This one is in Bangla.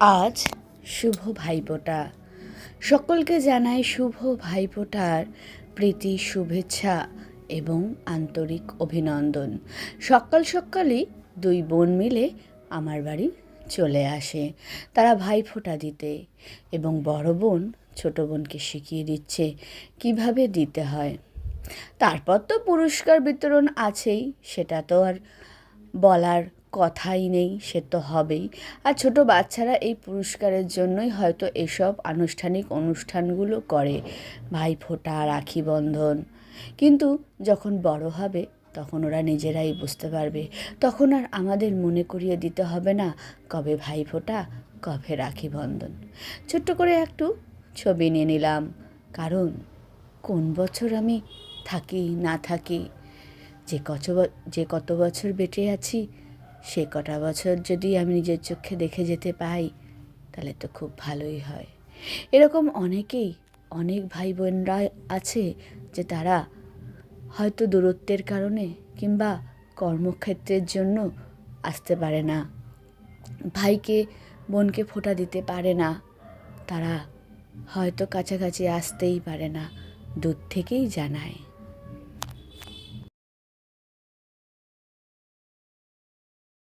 আজ শুভ ভাইফোঁটা। সকলকে জানাই শুভ ভাইফোঁটার প্রীতি, শুভেচ্ছা এবং আন্তরিক অভিনন্দন। সকাল সকালই দুই বোন মিলে আমার বাড়ি চলে আসে তারা ভাইফোঁটা দিতে এবং বড় বোন ছোট বোনকে শিখিয়ে দিচ্ছে কীভাবে দিতে হয়। তারপর তো পুরস্কার বিতরণ আছেই, সেটা তো আর বলার কথাই নেই, সে তো হবেই। আর ছোট বাচ্চারা এই পুরস্কারের জন্যই হয়তো এসব আনুষ্ঠানিক অনুষ্ঠানগুলো করে। ভাইফোঁটা রাখি বন্ধন কিন্তু যখন বড় হবে, তখন ওরা নিজেরাই বুঝতে পারবে। তখন আর আমাদের মনে করিয়ে দিতে হবে না, কবে ভাইফোঁটা, কবে রাখি বন্ধন ছোট্ট করে একটু ছবি নিয়ে নিলাম। কারণ কোন বছর আমি থাকি, না থাকি, যে কত যে কত বছর বেঁচে আছি সে কটা বছর যদি আমি নিজের চোখে দেখে যেতে পাই, তাহলে তো খুব ভালোই হয়। এরকম অনেকেই, অনেক ভাই বোনরা আছে যে তারা হয়তো দূরত্বের কারণে কিংবা কর্মক্ষেত্রের জন্য আসতে পারে না। ভাইকে, বোনকে ফোঁটা দিতে পারে না। তারা হয়তো কাছাকাছি আসতেই পারে না, দূর থেকেই জানায়।